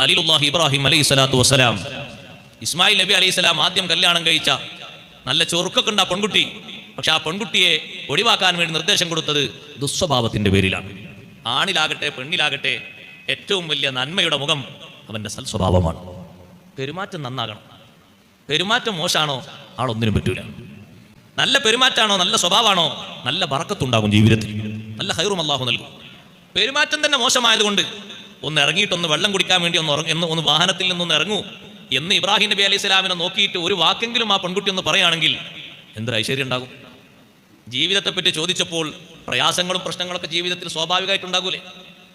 ഖലീലുല്ലാഹി ഇബ്രാഹിം അലൈഹി സ്വലാത്തു വസ്സലാം. ഇസ്മായിൽ നബി അലൈഹി സ്വലാം ആദ്യം കല്യാണം കഴിച്ച നല്ല ചൊറുക്കൊക്കെ ഉണ്ട് ആ പെൺകുട്ടി. പക്ഷെ ആ പെൺകുട്ടിയെ ഒഴിവാക്കാൻ വേണ്ടി നിർദ്ദേശം കൊടുത്തത് ദുസ്വഭാവത്തിന്റെ പേരിലാണ്. ആണിലാകട്ടെ പെണ്ണിലാകട്ടെ ഏറ്റവും വലിയ നന്മയുടെ മുഖം അവന്റെ സൽസ്വഭാവമാണ്. പെരുമാറ്റം നന്നാകണം. പെരുമാറ്റം മോശമാണോ? ആളൊന്നിനും പറ്റൂല. നല്ല പെരുമാറ്റാണോ? നല്ല സ്വഭാവമാണോ? നല്ല വറക്കത്തുണ്ടാകും ജീവിതത്തിൽ. നല്ല ഹൈറും അള്ളാഹു നൽകും. പെരുമാറ്റം തന്നെ മോശമായതുകൊണ്ട് ഒന്ന് ഇറങ്ങിയിട്ടൊന്ന് വെള്ളം കുടിക്കാൻ വേണ്ടി ഒന്ന് ഇറങ്ങി ഒന്ന് വാഹനത്തിൽ നിന്നൊന്ന് ഇറങ്ങൂ. എന്ന് ഇബ്രാഹിം നബി അലൈഹി സ്വലാമിനെ നോക്കിയിട്ട് ഒരു വാക്കെങ്കിലും ആ പെൺകുട്ടി ഒന്ന് പറയുകയാണെങ്കിൽ എന്തൊരു ഐശ്വര്യം ഉണ്ടാകും? ജീവിതത്തെപ്പറ്റി ചോദിച്ചപ്പോൾ പ്രയാസങ്ങളും പ്രശ്നങ്ങളൊക്കെ ജീവിതത്തിൽ സ്വാഭാവികമായിട്ടുണ്ടാകൂലേ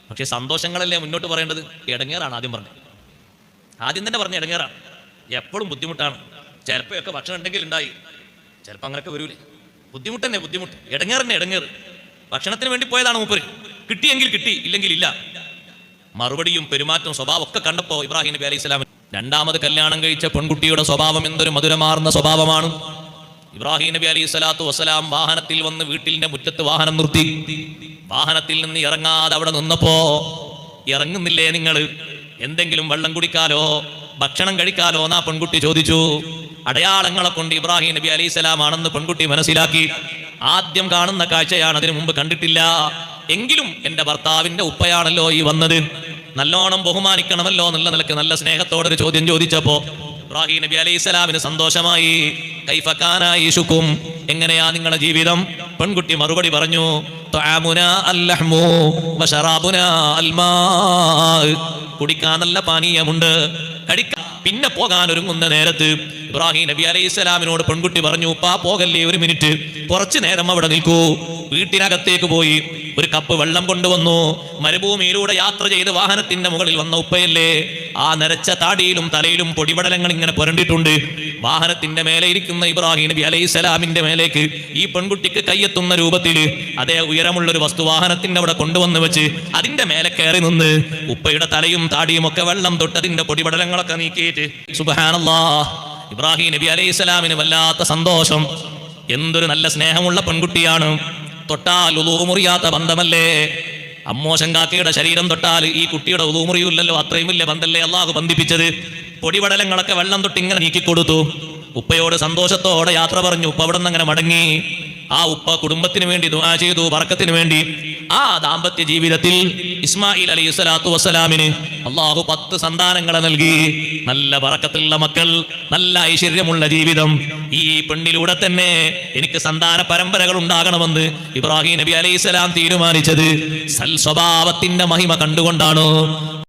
പക്ഷേ സന്തോഷങ്ങളല്ലേ മുന്നോട്ട് പറയേണ്ടത്? ഇടങ്ങേറാണ് ആദ്യം പറഞ്ഞത്. ആദ്യം തന്നെ പറഞ്ഞ ഇടങ്ങേറാണ് എപ്പോഴും ബുദ്ധിമുട്ടാണ്. ചിലപ്പോഴൊക്കെ ഭക്ഷണം ഉണ്ടെങ്കിൽ ഉണ്ടായി. ചിലപ്പോൾ അങ്ങനെയൊക്കെ വരൂലേ? ബുദ്ധിമുട്ട് തന്നെ ബുദ്ധിമുട്ട്. ഇടങ്ങേറന്നെ ഇടങ്ങേറ് ഭക്ഷണത്തിന് വേണ്ടി പോയതാണ് മൂപ്പര്. കിട്ടിയെങ്കിൽ കിട്ടി ഇല്ലെങ്കിൽ ഇല്ല. മറുപടിയും പെരുമാറ്റവും സ്വഭാവം ഒക്കെ കണ്ടപ്പോൾ ഇബ്രാഹിം നബി അലൈഹി സ്വലാമിന് രണ്ടാമത് കല്യാണം കഴിച്ച പെൺകുട്ടിയുടെ സ്വഭാവം എന്തൊരു മധുരമാർന്ന സ്വഭാവമാണ്. ഇബ്രാഹിം നബി അലൈഹി സ്വലാത്തു വസ്സലാം വാഹനത്തിൽ വന്ന് വീട്ടിലിന്റെ മുറ്റത്ത് വാഹനം നിർത്തി. വാഹനത്തിൽ നിന്ന് ഇറങ്ങാതെ അവിടെ നിന്നപ്പോ ഇറങ്ങുന്നില്ലേ നിങ്ങൾ എന്തെങ്കിലും വെള്ളം കുടിക്കാലോ? ഭക്ഷണം കഴിക്കാലോ? എന്നാ പെൺകുട്ടി ചോദിച്ചു. അടയാളങ്ങളെ കൊണ്ട് ഇബ്രാഹിം നബി അലൈഹി സ്വലാം ആണെന്ന് പെൺകുട്ടി മനസ്സിലാക്കി. ആദ്യം കാണുന്ന കാഴ്ചയാണ് അതിനു മുമ്പ് കണ്ടിട്ടില്ല. എങ്കിലും എന്റെ ഭർത്താവിന്റെ ഉപ്പയാണല്ലോ ഈ വന്നത്. നല്ലോണം ബഹുമാനിക്കണമല്ലോ എന്നുള്ള നിലയ്ക്ക് നല്ല സ്നേഹത്തോടെ ഒരു ചോദ്യം ചോദിച്ചപ്പോ ഇബ്രാഹിം നബി അലൈഹി സ്വലാമിന് സന്തോഷമായി കൈഫക്കാനായി ഷുക്കും എങ്ങനെയാ നിങ്ങളുടെ ജീവിതം? പെൺകുട്ടി മറുപടി പറഞ്ഞു കുടിക്കാൻ നല്ല പാനീയമുണ്ട്. പിന്നെ പോകാൻ ഒരുങ്ങുന്ന നേരത്ത് ഇബ്രാഹിം നബി അലൈഹി സ്വലാമിനോട് പെൺകുട്ടി പറഞ്ഞു പാ പോകല്ലേ ഒരു മിനിറ്റ്? കുറച്ചു നേരം അവിടെ നിൽക്കൂ. വീട്ടിനകത്തേക്ക് പോയി ഒരു കപ്പ് വെള്ളം കൊണ്ടുവന്നു. മരുഭൂമിയിലൂടെ യാത്ര ചെയ്ത് വാഹനത്തിന്റെ മുകളിൽ വന്ന ഉപ്പയല്ലേ? ആ നരച്ച താടിയിലും തലയിലും പൊടിപടലങ്ങൾ ഇങ്ങനെ പുരണ്ടിട്ടുണ്ട്. വാഹനത്തിന്റെ മേലെ ഇരിക്കുന്ന ഇബ്രാഹിം നബി അലൈഹി സ്വലാമിന്റെ മേലേക്ക് ഈ പെൺകുട്ടിക്ക് കയ്യെത്തുന്ന രൂപത്തിൽ അതേ ഉയരമുള്ള ഒരു വസ്തു വാഹനത്തിന്റെ അവിടെ കൊണ്ടുവന്ന് വെച്ച് അതിന്റെ മേലെ കയറി നിന്ന് ഉപ്പയുടെ തലയും താടിയും ഒക്കെ വെള്ളം തൊട്ട് അതിന്റെ പൊടിപടലങ്ങളൊക്കെ നീക്കിയിട്ട് സുബഹാനല്ലാ. ഇബ്രാഹിം നബി അലൈഹി സ്വലാമിന് വല്ലാത്ത സന്തോഷം. എന്തൊരു നല്ല സ്നേഹമുള്ള പെൺകുട്ടിയാണ്. തൊട്ടാൽ ഉതുമുറിയാത്ത ബന്ധമല്ലേ? അമ്മോശൻ കാക്കയുടെ ശരീരം തൊട്ടാൽ ഈ കുട്ടിയുടെ ഉളൂ മുറിയില്ലല്ലോ അത്രയും വലിയ ബന്ധല്ലേ അള്ളാഹു ബന്ധിപ്പിച്ചത്? പൊടിപടലങ്ങളൊക്കെ വെള്ളം തൊട്ട് ഇങ്ങനെ നീക്കിക്കൊടുത്തു. ഉപ്പയോട് സന്തോഷത്തോടെ യാത്ര പറഞ്ഞു ഉപ്പ അവിടെ നിന്ന് അങ്ങനെ മടങ്ങി. ആ ഉപ്പ കുടുംബത്തിന് വേണ്ടി ദുആ ചെയ്തു ബർക്കത്തിന് വേണ്ടി. ആ ദാമ്പത്യ ജീവിതത്തിൽ ഇസ്മായിൽ അലൈഹി സ്വലാത്തു വസ്സലാമിന് അള്ളാഹു പത്ത് സന്താനങ്ങളെ നൽകി. നല്ല പറക്കത്തുള്ള മക്കൾ നല്ല ഐശ്വര്യമുള്ള ജീവിതം. ഈ പെണ്ണിലൂടെ തന്നെ എനിക്ക് സന്താന പരമ്പരകൾ ഉണ്ടാകണമെന്ന് ഇബ്രാഹിം നബി അലൈഹി സ്വലാം തീരുമാനിച്ചത്. സൽ സ്വഭാവത്തിന്റെ മഹിമ കണ്ടുകൊണ്ടാണ്.